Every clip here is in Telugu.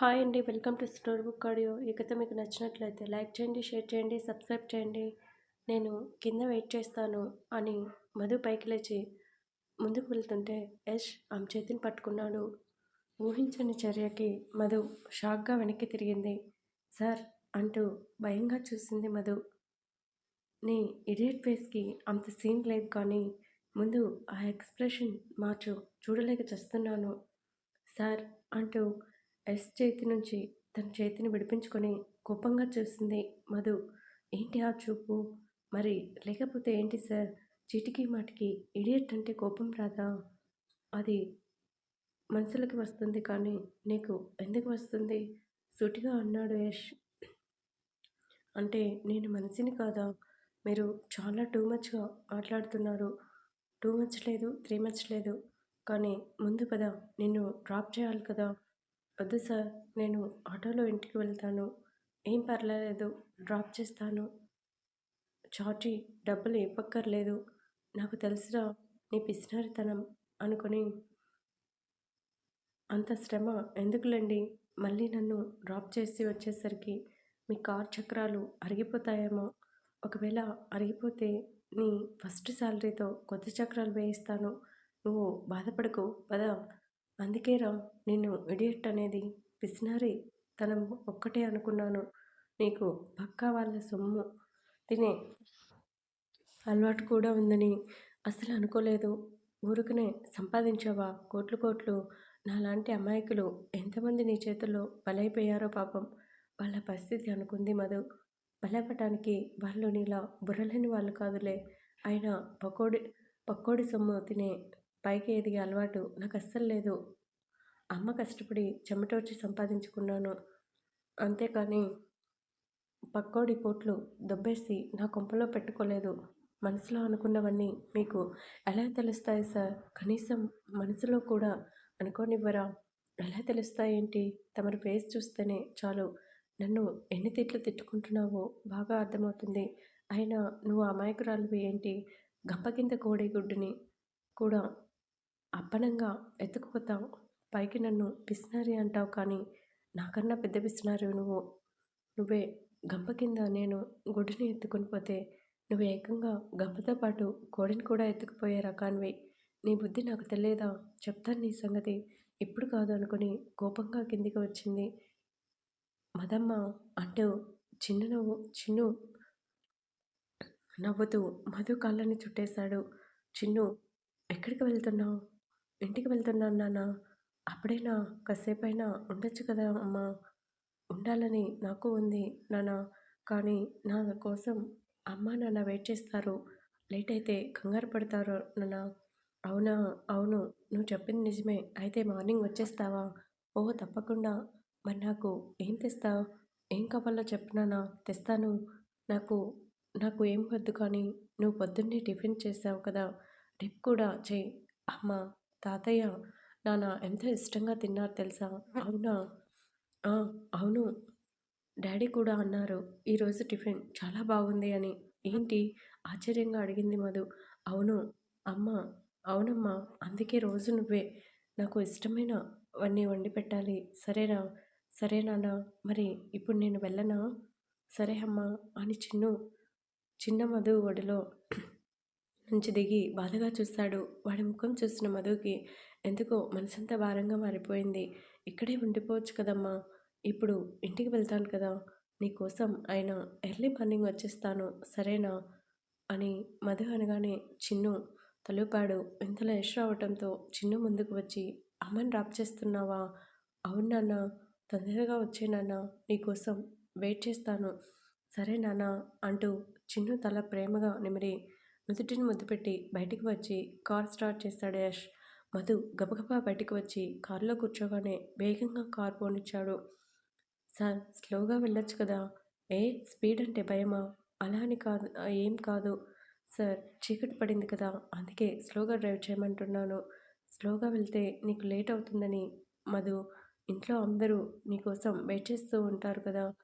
హాయ్ అండి welcome to story book audio. ఈ కథ మీకు నచ్చినట్లయితే లైక్ చేయండి షేర్ చేయండి సబ్స్క్రైబ్ చేయండి. నేను కింద వెయిట్ చేస్తాను అని మధు పైకి లేచి ముందుకు వెళ్తుంటే యష్ ఆమె చేతిని పట్టుకున్నాడు. ఊహించని చర్యకి మధు షాక్గా వెనక్కి తిరిగింది. సార్ అంటూ భయంగా చూసింది మధు. నీ ఇడియట్ ఫేస్కి అంత సీన్ లేదు కానీ ముందు ఆ ఎక్స్ప్రెషన్ మార్చు చూడలేక చేస్తున్నాను. సార్ అంటూ ఎస్ చేతి నుంచి తన చేతిని విడిపించుకొని కోపంగా చూసింది మధు. ఏంటి ఆ చూపు? మరి లేకపోతే ఏంటి సార్? చీటికి మాటికి ఇడియట్ అంటే కోపం రాదా? అది మనసులకి వస్తుంది కానీ నీకు ఎందుకు వస్తుంది? సూటిగా అన్నాడు యష్. అంటే నేను మనిషిని కాదా? మీరు చాలా టూ మచ్గా మాట్లాడుతున్నారు టూ మచ్ లేదు త్రీ మచ్ లేదు. కానీ ముందు పద నిన్ను డ్రాప్ చేయాలి కదా? వద్దు సార్ నేను ఆటోలో ఇంటికి వెళ్తాను. ఏం పర్వాలేదు డ్రాప్ చేస్తాను. చార్జీ డబ్బులు ఇవ్వక్కర్లేదు. నాకు తెలిసిన నీ పిసినారితనం అనుకొని అంత శ్రమ ఎందుకులేండి? మళ్ళీ నన్ను డ్రాప్ చేసి వచ్చేసరికి మీ కార్ చక్రాలు అరిగిపోతాయేమో. ఒకవేళ అరిగిపోతే నీ ఫస్ట్ శాలరీతో కొత్త చక్రాలు వేయిస్తాను. నువ్వు బాధపడకు పద. అందుకేరా నిన్ను ఇడియట్ అనేది పిసినారి. తనం ఒక్కటే అనుకున్నాను. నీకు పక్కా వాళ్ళ సొమ్ము. తినే అలవాటు కూడా ఉందని అసలు అనుకోలేదు. ఊరుకునే సంపాదించావా? కోట్లు కోట్లు. నాలాంటి అమాయకులు ఎంతమంది నీ చేతుల్లో బలైపోయారో పాపం. వాళ్ళ పరిస్థితి అనుకుంది మధు. బలపడటానికి వాళ్ళు నీలా బుర్రలేని వాళ్ళు కాదులే. అయినా పకోడి పక్కోడి సొమ్ము తినే పైకి ఎదిగే అలవాటు నాకు అస్సలు లేదు. అమ్మ కష్టపడి చెమటోర్చి సంపాదించుకున్నాను. అంతేకాని పక్కోడి కోట్లు దొబ్బేసి నా కొంపలో పెట్టుకోలేదు. మనసులో అనుకున్నవన్నీ మీకు ఎలా తెలుస్తాయి సార్? కనీసం మనసులో కూడా అనుకోనివ్వరా? ఎలా తెలుస్తాయేంటి తమరి ఫేస్ చూస్తేనే చాలు. నన్ను ఎన్ని తిట్లు తిట్టుకుంటున్నావో బాగా అర్థమవుతుంది. అయినా నువ్వు అమాయకురాలివి ఏంటి? గంప కింద కోడి గుడ్డుని కూడా అప్పనంగా ఎత్తుకుపోతావు. పైకి నన్ను పిసినారి అంటావు కానీ నాకన్నా పెద్ద పిసినారి నువ్వు. నువ్వే గంప కింద నేను గుడ్డుని ఎత్తుకుని పోతే నువ్వు ఏకంగా గంపతో పాటు కోడిని కూడా ఎత్తుకుపోయే రకానివి. నీ బుద్ధి నాకు తెలియదా? చెప్తాను నీ సంగతి. ఇప్పుడు కాదు అనుకుని కోపంగా కిందికి వచ్చింది. మదమ్మ అంటూ చిన్న నవ్వు చిన్ను నవ్వుతూ మధు కాళ్ళని చుట్టేశాడు. చిన్ను ఎక్కడికి వెళ్తున్నావు? ఇంటికి వెళ్తున్నాను నాన్న. అప్పుడైనా కాసేపైనా ఉండొచ్చు కదా అమ్మా. ఉండాలని నాకు ఉంది నాన్న. కానీ నా కోసం అమ్మ నాన్న వెయిట్ చేస్తారు. లేట్ అయితే కంగారు పడతారు నాన్న. అవునా? అవును. నువ్వు చెప్పింది నిజమే. అయితే మార్నింగ్ వచ్చేస్తావా? ఓ తప్పకుండా. మరి నాకు ఏం తెస్తావు ఏం కావాలో చెప్పినానా తెస్తాను. నాకు నాకు ఏం వద్దు కానీ నువ్వు పొద్దున్నే టిఫిన్ చేసావు కదా. రేపు కూడా చేయి అమ్మ. తాతయ్య నాన్న ఎంత ఇష్టంగా తిన్నారు తెలుసా? అవునా? అవును. డాడీ కూడా అన్నారు ఈరోజు టిఫిన్ చాలా బాగుంది అని. ఏంటి? ఆశ్చర్యంగా అడిగింది మధు. అవును అమ్మ అవునమ్మా అందుకే రోజు నువ్వే. నాకు ఇష్టమైనవన్నీ వండి పెట్టాలి. సరేనా సరే నాన్న. మరి ఇప్పుడు నేను వెళ్ళనా? సరే అమ్మా అని చిన్ను చిన్న మధు ఒడిలో నుంచి దిగి బాధగా చూస్తాడు. వాడి ముఖం చూసిన మధుకి ఎందుకో మనసంతా భారంగా మారిపోయింది. ఇక్కడే ఉండిపోవచ్చు కదమ్మా. ఇప్పుడు ఇంటికి వెళ్తాను కదా. నీకోసం ఆయన ఎర్లీ మార్నింగ్ వచ్చేస్తాను. సరేనా? అని మధు అనగానే చిన్ను తలుపాడు. ఇంతలో యష్ రావటంతో చిన్ను ముందుకు వచ్చి అమ్మని డ్రాప్ చేస్తున్నావా? అవును నాన్న. తొందరగా వచ్చే నాన్న. నీకోసం వెయిట్ చేస్తాను. సరే నాన్న అంటూ చిన్ను తల ప్రేమగా నిమిరి నుదుటిని ముద్దు పెట్టి బయటికి వచ్చి కార్ స్టార్ట్ చేస్తాడు యష్. మధు గబగబా బయటికి వచ్చి కారులో కూర్చోగానే వేగంగా కారు పోనిచ్చాడు. సార్ స్లోగా వెళ్ళొచ్చు కదా? ఏ స్పీడ్ అంటే భయమా? అలా అని కాదు ఏం కాదు. సార్ చీకటి పడింది కదా? అందుకే స్లోగా డ్రైవ్ చేయమంటున్నాను. స్లోగా వెళ్తే నీకు లేట్ అవుతుందని. మధు ఇంట్లో అందరూ నీకోసం వెయిట్ చేస్తూ ఉంటారు కదా?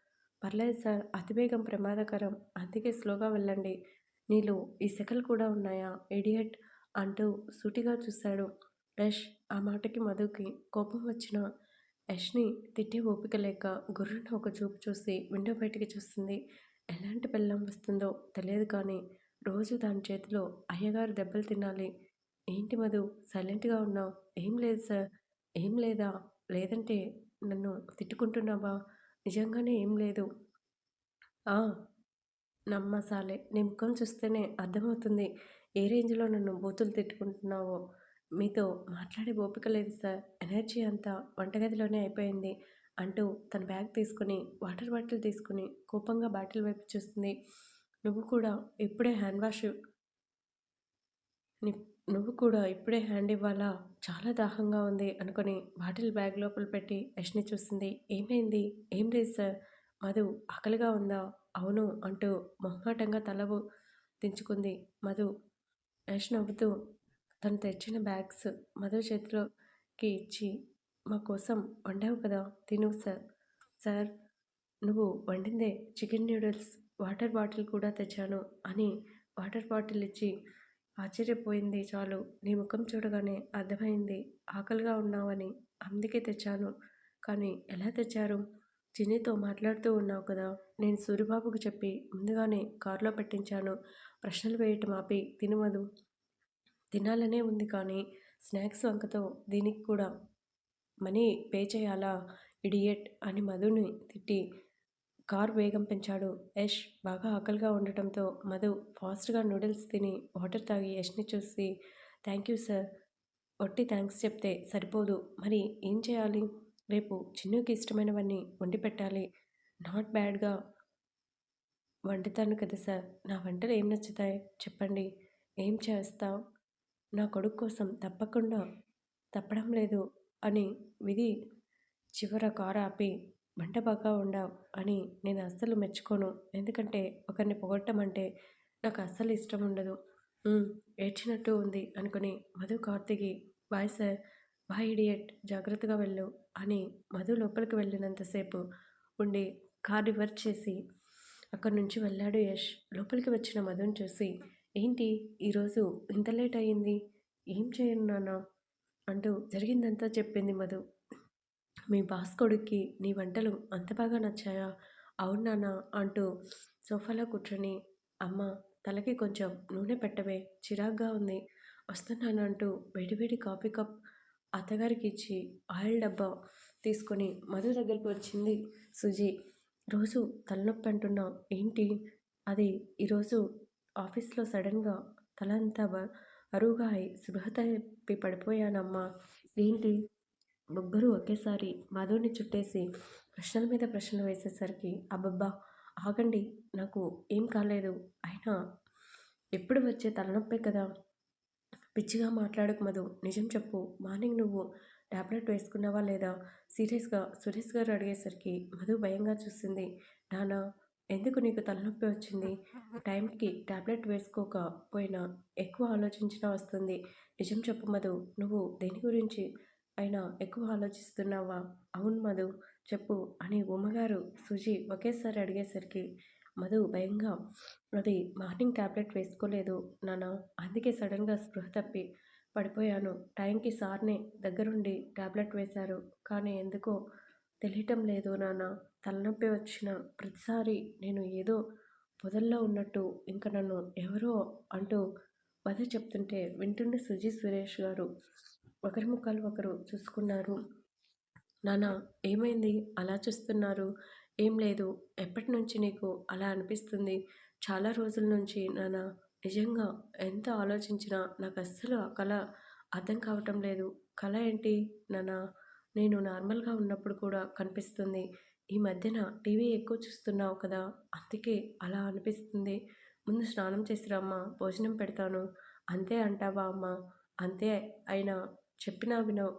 పర్లేదు సార్ అతివేగం ప్రమాదకరం. అందుకే స్లోగా వెళ్ళండి. నీలో ఈ కూడా ఉన్నాయా? ఇడియట్ అంటూ సూటిగా చూశాడు యష్. ఆ మాటకి మధుకి కోపం వచ్చిన యష్ని తిట్టే ఓపిక లేక గుర్రున ఒక చూపు చూసి విండో బయటికి చూస్తుంది. ఎలాంటి పెళ్ళం వస్తుందో తెలియదు కానీ రోజు దాని చేతిలో అయ్యగారు దెబ్బలు తినాలి. ఏంటి మధు? సైలెంట్గా ఉన్నావు? ఏం లేదు సార్. ఏం లేదా? లేదంటే నన్ను తిట్టుకుంటున్నావా? నిజంగానే ఏం లేదు. నమ్మసాలే. నీ ముఖం చూస్తేనే అర్థమవుతుంది. ఏ రేంజ్లో నన్ను బూతులు తిట్టుకుంటున్నావో. మీతో మాట్లాడే ఓపిక లేదు సార్. ఎనర్జీ అంతా వంటగదిలోనే అయిపోయింది అంటూ తన బ్యాగ్ తీసుకుని వాటర్ బాటిల్ తీసుకుని కోపంగా బాటిల్ వైపు చూస్తుంది. నువ్వు కూడా ఇప్పుడే హ్యాండ్ వాష్ నువ్వు కూడా ఇప్పుడే హ్యాండ్ ఇవ్వాలా? చాలా దాహంగా ఉంది అనుకొని బాటిల్ బ్యాగ్ లోపల పెట్టి యష్ని చూస్తుంది. ఏమైంది? ఏం లేదు సార్. మధు ఆకలిగా ఉందా? అవును అంటూ మొహమాటంగా తలవు దించుకుంది మధు. యష్ నవ్వుతూ తను తెచ్చిన బ్యాగ్స్ మధు చేతిలోకి ఇచ్చి మా కోసం వండావు కదా తిను సార్ సార్. నువ్వు వండిందే చికెన్ నూడిల్స్ వాటర్ బాటిల్ కూడా తెచ్చాను అని వాటర్ బాటిల్ ఇచ్చి ఆశ్చర్యపోయింది చాలు నీ ముఖం చూడగానే అర్థమైంది ఆకలిగా ఉన్నావని అందుకే తెచ్చాను. కానీ ఎలా తెచ్చారు? చిన్నితో మాట్లాడుతూ ఉన్నావు కదా నేను సూరిబాబుకు చెప్పి ముందుగానే కారులో పెట్టించాను. ప్రశ్నలు వేయటం ఆపి తినవదు తినాలనే ఉంది కానీ స్నాక్స్ వంకతో దీనికి కూడా మనీ పే చేయాలా? ఇడియట్ అని మధుని తిట్టి కార్ వేగం పెంచాడు యష్. బాగా ఆకలిగా ఉండటంతో మధు ఫాస్ట్గా నూడిల్స్ తిని వాటర్ తాగి యష్ని చూసి థ్యాంక్ యూ సార్. ఒట్టి థ్యాంక్స్ చెప్తే సరిపోదు. మరి ఏం చేయాలి? రేపు చిన్నుకి ఇష్టమైనవన్నీ వండి పెట్టాలి. నాట్ బ్యాడ్గా వండుతాను కదా సార్. నా వంటలు ఏం నచ్చుతాయి? చెప్పండి. ఏం చేస్తావు? నా కొడుకు కోసం తప్పకుండా తప్పడం లేదు అని విధి చివర కారు ఆపి వంట బాగా ఉండవు అని నేను అస్సలు మెచ్చుకోను. ఎందుకంటే ఒకరిని పొగట్టం అంటే నాకు అస్సలు ఇష్టం ఉండదు. ఏడ్చినట్టు ఉంది అనుకుని మధు కార్తికి బాయ్ సార్ బాయ్ ఇడియట్ జాగ్రత్తగా వెళ్ళు అని మధు లోపలికి వెళ్ళినంతసేపు ఉండి కార్ రివర్స్ చేసి అక్కడి నుంచి వెళ్ళాడు యష్. లోపలికి వచ్చిన మధుని చూసి ఏంటి? ఈరోజు ఇంత లేట్ అయ్యింది ఏం చేయను నాన్న? అంటూ జరిగిందంతా చెప్పింది మధు. మీ బాస్ కొడుక్కి నీ వంటలు అంత బాగా నచ్చాయా? అవును అంటూ సోఫాలో కూర్చొని అమ్మ తలకి కొంచెం నూనె పెట్టవే చిరాగ్గా ఉంది. వస్తున్నాను అంటూ వేడివేడి కాఫీ కప్ అత్తగారికి ఇచ్చి ఆయిల్ డబ్బా తీసుకొని మధు దగ్గరికి వచ్చింది సుజీ. రోజు తలనొప్పి అంటున్నాం ఏంటి? అది ఈరోజు ఆఫీస్లో సడన్గా తల అంతా అరువుగా అయి శుభ్రత తప్పి పడిపోయానమ్మా. ఏంటి? ముగ్గురు ఒకేసారి మధుని చుట్టేసి ప్రశ్నల మీద ప్రశ్నలు వేసేసరికి అబ్బబ్బా! ఆగండి నాకు ఏం కాలేదు. అయినా ఎప్పుడు వచ్చే తలనొప్పే కదా? పిచ్చిగా మాట్లాడకు మధు. నిజం చెప్పు. మార్నింగ్ నువ్వు ట్యాబ్లెట్ వేసుకున్నావా లేదా? సీరియస్గా సురేష్ గారు అడిగేసరికి మధు భయంగా చూసింది. నానా ఎందుకు నీకు తలనొప్పి వచ్చింది? టైంకి ట్యాబ్లెట్ వేసుకోకపోయినా ఎక్కువ ఆలోచించినా వస్తుంది. నిజం చెప్పు మధు. నువ్వు దేని గురించి అయినా ఎక్కువ ఆలోచిస్తున్నావా? అవును మధు. చెప్పు అని ఉమ్మగారు సుజి ఒకేసారి అడిగేసరికి మధు భయంగా అది మార్నింగ్ ట్యాబ్లెట్ వేసుకోలేదు నాన్న. అందుకే సడన్గా స్పృహ తప్పి పడిపోయాను. టైంకి సార్ని దగ్గరుండి ట్యాబ్లెట్ వేశారు. కానీ ఎందుకో తెలియటం లేదు నాన్న. తలనొప్పి వచ్చిన ప్రతిసారి నేను ఏదో పొదల్లో ఉన్నట్టు ఇంకా నన్ను ఎవరో అంటూ వధ చెప్తుంటే వింటుండే సుజీ సురేష్ గారు ఒకరి ముఖాలు ఒకరు చూసుకున్నారు. నాన్న ఏమైంది? అలా చూస్తున్నారు. ఏం లేదు ఎప్పటి నుంచి నీకు అలా అనిపిస్తుంది? చాలా రోజుల నుంచి నాన్న నిజంగా ఎంత ఆలోచించినా నాకు అస్సలు ఆ కళ అర్థం కావటం లేదు. కళ ఏంటి నాన్న? నేను నార్మల్గా ఉన్నప్పుడు కూడా కనిపిస్తుంది. ఈ మధ్యన టీవీ ఎక్కువ చూస్తున్నావు కదా అందుకే అలా అనిపిస్తుంది. ముందు స్నానం చేసిరమ్మా భోజనం పెడతాను. అంతే అంటావా అమ్మ? అంతే అయినా చెప్పినా వినవు.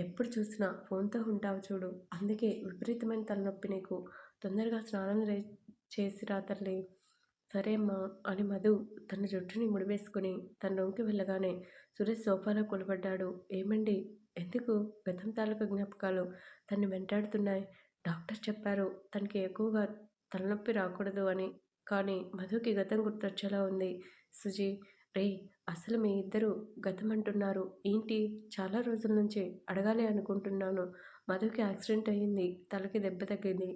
ఎప్పుడు చూసినా ఫోన్తో ఉంటావు చూడు. అందుకే విపరీతమైన తలనొప్పి నీకు. తొందరగా స్నానం రే చేసి రాతర్లే. సరే అమ్మా అని మధు తన జుట్టుని ముడివేసుకుని తన రూమ్కి వెళ్ళగానే సురేష్ సోఫాలో కొలబడ్డాడు. ఏమండి? ఎందుకు? గతం తాలూకు జ్ఞాపకాలు తన్ని వెంటాడుతున్నాయి. డాక్టర్ చెప్పారు తనకి ఎక్కువగా తలనొప్పి రాకూడదు అని. కానీ మధుకి గతం గుర్తొచ్చేలా ఉంది. సుజీ రే అసలు మీ ఇద్దరు గతం అంటున్నారు ఏంటి? చాలా రోజుల నుంచి అడగాలి అనుకుంటున్నాను. మధుకి యాక్సిడెంట్ అయ్యింది. తలకి దెబ్బ తగ్గింది.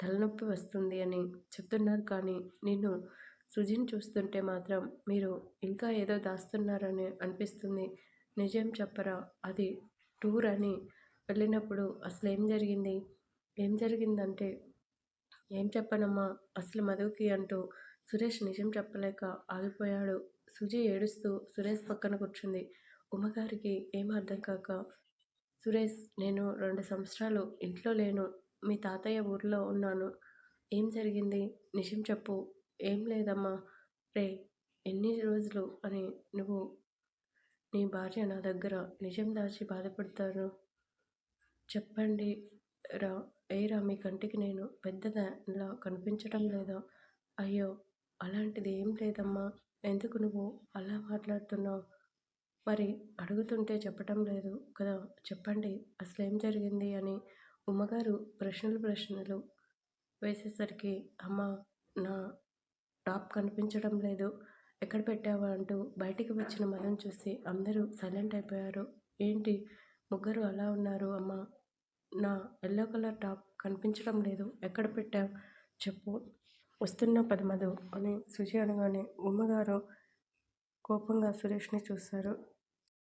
తలనొప్పి వస్తుంది అని చెప్తున్నారు కానీ నేను సృజిని చూస్తుంటే మాత్రం మీరు ఇంకా ఏదో దాస్తున్నారని అనిపిస్తుంది. నిజం చెప్పరా? అది టూర్ అని వెళ్ళినప్పుడు అసలు ఏం జరిగింది? ఏం జరిగిందంటే ఏం చెప్పనమ్మా? అసలు మధుకి అంటూ సురేష్ నిజం చెప్పలేక ఆగిపోయాడు. సుజి ఏడుస్తూ సురేష్ పక్కన కూర్చుంది. ఉమ్మగారికి ఏం అర్థం కాక సురేష్ నేను రెండు సంవత్సరాలు ఇంట్లో లేను. మీ తాతయ్య ఊర్లో ఉన్నాను. ఏం జరిగింది? నిజం చెప్పు. ఏం లేదమ్మా. రే ఎన్ని రోజులు అని నువ్వు నీ భార్య నా దగ్గర నిజం దాచి బాధపడతారు? చెప్పండి రా. ఏరా మీ కంటికి నేను పెద్దదానిలా కనిపించటం లేదా? అయ్యో అలాంటిది ఏం లేదమ్మా. ఎందుకు నువ్వు అలా మాట్లాడుతున్నావు? మరి అడుగుతుంటే చెప్పటం లేదు కదా. చెప్పండి అసలు ఏం జరిగింది అని ఉమ్మగారు ప్రశ్నలు ప్రశ్నలు వేసేసరికి అమ్మ నా టాప్ కనిపించడం లేదు. ఎక్కడ పెట్టావా అంటూ బయటికి వచ్చిన మనం చూసి అందరూ సైలెంట్ అయిపోయారు. ఏంటి? ముగ్గురు అలా ఉన్నారు అమ్మ. నా ఎల్లో కలర్ టాప్ కనిపించడం లేదు. ఎక్కడ పెట్టావు? చెప్పు. వస్తున్న పది మధు అని సుజి అనగానే ఉమ్మగారు కోపంగా సురేష్ని చూశారు